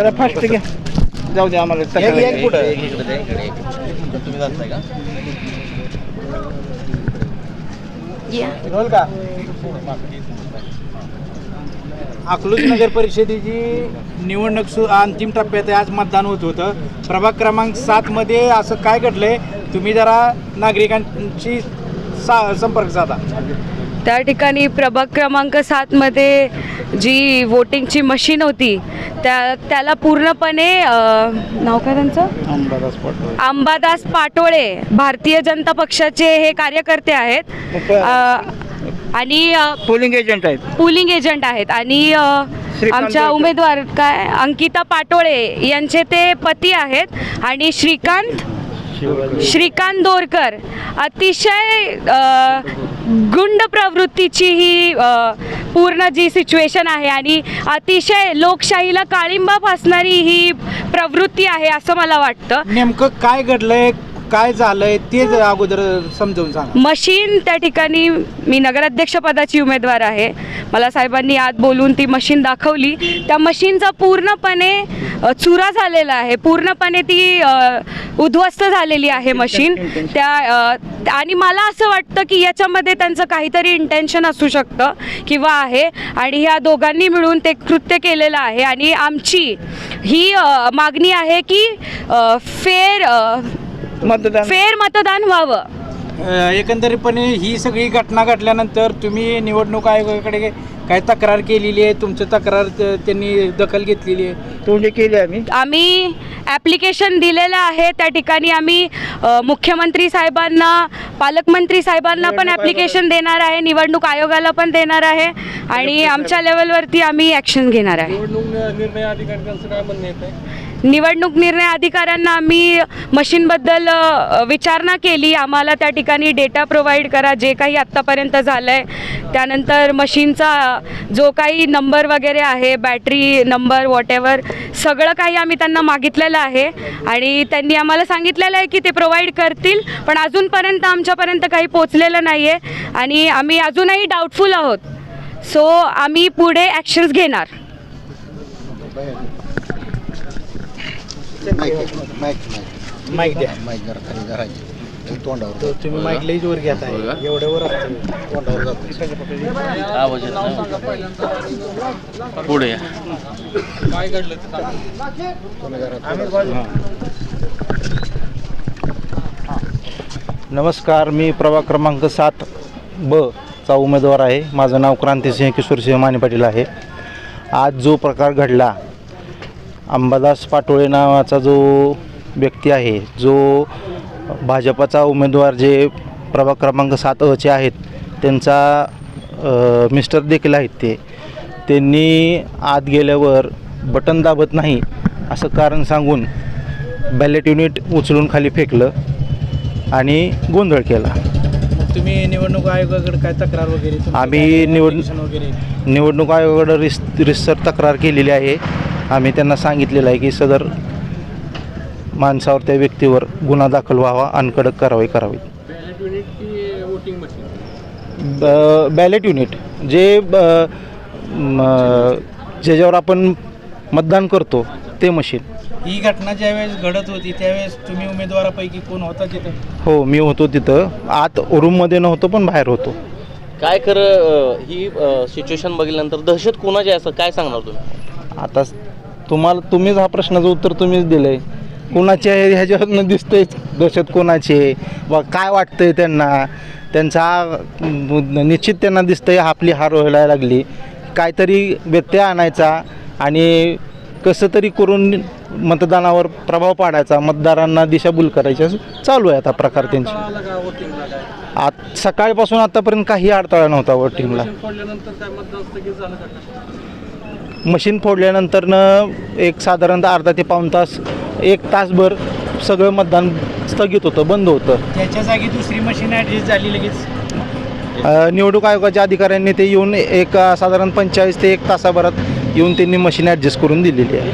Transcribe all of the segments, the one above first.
जरा फास्ट घ्या. जाऊ दे आम्हाला एक पुढं. तुम्ही जाताय का? रोल का? अकलूज नगर परिषदेची निवडणूक सु अंतिम टप्प्यात आहे. आज मतदान होत होतं. प्रभाग क्रमांक सातमध्ये असं काय घडलंय? तुम्ही जरा नागरिकांशी सा संपर्क साधा. त्या ठिकाणी प्रभाग क्रमांक सातमध्ये जी वोटिंगची मशीन होती त्या त्याला पूर्णपणे नाव काय त्यांचं? अंबादास पाटोळे. भारतीय जनता पक्षाचे हे कार्यकर्ते आहेत. आणि पोलिंग एजंट आहेत. पुलिंग एजंट आहेत. आणि आमच्या. उमेदवार काय अंकिता पाटोळे यांचे ते पती आहेत. आणि श्रीकांत श्रीकांत दोरकर. अतिशय गुंड प्रवृत्तीची ही पूर्ण जी सिच्युएशन आहे आणि अतिशय लोकशाहीला काळिंबा फासणारी ही प्रवृत्ती आहे असं मला वाटतं. नेमकं काय घडलंय? काय झालंय ते अगोदर समजावून सांगा. मशीन त्या ठिकाणी मी नगराध्यक्षपदाची उमेदवार आहे. मला साहेबांनी आत बोलून ती मशीन दाखवली. त्या मशीनचा पूर्णपणे अ, चुरा झालेला आहे. पूर्णपणे ती अ, उद्ध्वस्त झालेली आहे मशीन. त्या अ, आणि मला असं वाटतं की याच्यामध्ये त्यांचं काहीतरी इंटेन्शन असू शकतं किंवा आहे. आणि ह्या दोघांनी मिळून ते कृत्य केलेलं आहे. आणि आमची ही अ, मागणी आहे की फेर मतदान. फेर मतदान व्हावं. अ, एकंदरीतपणे ही सगळी घटना घडल्यानंतर तुम्ही निवडणूक आयोगाकडे काय तक्रार केलेली आहे? तुमची तक्रार त- त्यांनी दखल घेतलेली आहे. तोंडी केली आम्ही? आम्ही ॲप्लिकेशन दिलेलं आहे. त्या ठिकाणी आम्ही अ, मुख्यमंत्री साहेबांना पालकमंत्री साहेबांना पण ॲप्लिकेशन देणार आहे. निवडणूक आयोगाला पण देणार आहे. आणि आमच्या लेवलवरती आम्ही ॲक्शन घेणार आहे. निवडणूक निर्णय निवडणूक निर्णय अधिकाऱ्यांना आम्ही मशीनबद्दल विचारणा केली. आम्हाला त्या ठिकाणी डेटा प्रोव्हाइड करा. जे काही आत्तापर्यंत झालं आहे त्यानंतर मशीनचा जो काही नंबर वगैरे आहे बॅटरी नंबर वॉटेवर सगळं काही आम्ही त्यांना मागितलेलं आहे. आणि त्यांनी आम्हाला सांगितलेलं आहे की ते प्रोव्हाइड करतील पण अजूनपर्यंत आमच्यापर्यंत काही पोचलेलं नाही आहे आणि आम्ही अजूनही डाऊटफुल आहोत. सो आम्ही पुढे ॲक्शन्स घेणार. माईक द्या. तोंडावर तर तुम्ही माईक लई जोर घेत आहे असतं. तोंडावर जातो आवाज येत नाही. पुढे या. नमस्कार मी प्रभाग क्रमांक सात ब चा उमेदवार आहे. माझं नाव क्रांतिसिंह किशोरसिंह माने पाटील आहे. आज जो प्रकार घडला अंबादास पाटोळे नावाचा जो व्यक्ती आहे जो भाजपाचा उमेदवार जे प्रभाग क्रमांक सात अचे आहेत त्यांचा मिस्टर देखील आहेत ते. त्यांनी आत गेल्यावर बटन दाबत नाही असं कारण सांगून बॅलेट युनिट उचलून खाली फेकलं आणि गोंधळ केला. तुम्ही निवडणूक आयोगाकडे काय तक्रार वगैरे आम्ही निवड- निवडणूक आयोगाकडे रिस रिसर तक्रार केलेली आहे. आम्ही त्यांना सांगितलेलं आहे की सदर माणसावर त्या व्यक्तीवर गुन्हा दाखल व्हावा आणि कडक कारवाई करावी. ब- बॅलेट युनिट जे ब- म, ज्याच्यावर आपण मतदान करतो ते मशीन ही घटना ज्यावेळेस घडत होती त्यावेळेस तुम्ही उमेदवारापैकी कोण होता तिथे? हो मी होतो तिथं. आत रूममध्ये नव्हतो पण बाहेर होतो. काय खरं अं, ही सिच्युएशन बघितल्यानंतर दहशत कोणाची आहे असं काय सांगणार तुम्ही? आता तुम्हाला तुम्हीच हा प्रश्नाचं उत्तर तुम्हीच दिलं आहे कोणाचे आहे ह्याच्यावरनं दिसतंय दहशत कोणाचे? वा काय वाटतंय त्यांना? त्यांचा निश्चित त्यांना दिसतंय आपली हार व्हायला लागली. काहीतरी व्यत्यय आणायचा आणि कसं तरी करून मतदानावर प्रभाव पाडायचा. मतदारांना दिशाभूल करायची. असं चालू आहे आता प्रकार त्यांचे. आत सकाळपासून आतापर्यंत काही अडथळा नव्हता वोटिंगला मशीन फोडल्यानंतरनं एक साधारणतः अर्धा ते पाऊण तास एक तासभर सगळं मतदान स्थगित होतं बंद होतं. त्याच्या जागी दुसरी मशीन ॲडजस्ट झाली लगेच. अ, निवडणूक आयोगाच्या अधिकाऱ्यांनी ते येऊन एक अ, साधारण पंचेचाळीस ते एक तासाभरात येऊन त्यांनी मशीन ॲडजस्ट करून दिलेली आहे.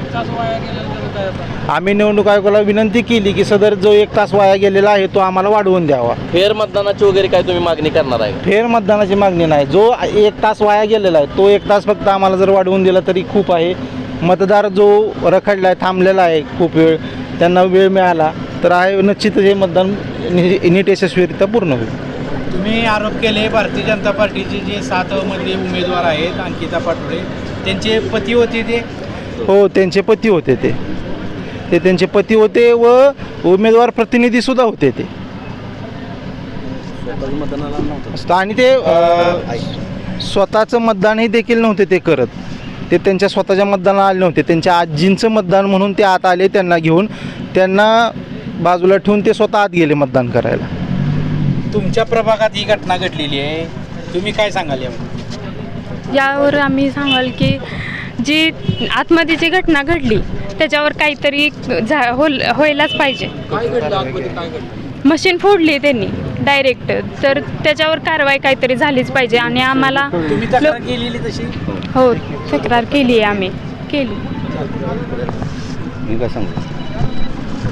आम्ही निवडणूक आयोगाला विनंती केली की सदर जो एक तास वाया गेलेला आहे तो आम्हाला वाढवून द्यावा. फेर मतदानाची वगैरे काय तुम्ही मागणी करणार आहे फेर मतदानाची मागणी नाही. जो एक तास वाया गेलेला आहे तो एक तास फक्त आम्हाला जर वाढवून दिला तरी खूप आहे. मतदार जो रखडला आहे थांबलेला आहे खूप वेळ त्यांना वेळ मिळाला तर आहे निश्चितच हे मतदान नि- नीट यशस्वीरित्या पूर्ण होईल. तुम्ही आरोप केले भारतीय जनता पार्टीचे जे सात मधले उमेदवार आहेत अंकिता पाटोळे त्यांचे पती होते ते? हो त्यांचे पती होते ते. ते त्यांचे पती होते व उमेदवार प्रतिनिधीसुद्धा होते ते. आणि ते स्वतःचं मतदानही देखील नव्हते ते करत. ते त्यांच्या स्वतःच्या मतदानाला आले नव्हते. त्यांच्या आजींचं मतदान म्हणून ते आत आले त्यांना घेऊन त्यांना बाजूला ठेवून ते स्वतः आत गेले मतदान करायला. तुमच्या प्रभागात ही घटना घडलेली आहे. तुम्ही काय सांगाल यावर? यावर आम्ही सांगाल की जी आतमध्येची घटना घडली त्याच्यावर काहीतरी झा होल व्हायलाच पाहिजे. मशीन फोडली त्यांनी डायरेक्ट. तर त्याच्यावर कारवाई काहीतरी झालीच पाहिजे आणि आम्हाला तुम्ही तक्रार केलेली तशी? हो तक्रार केली आहे आम्ही. केली.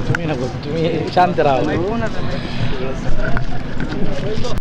तुम्ही नको तुम्ही शांत राहा.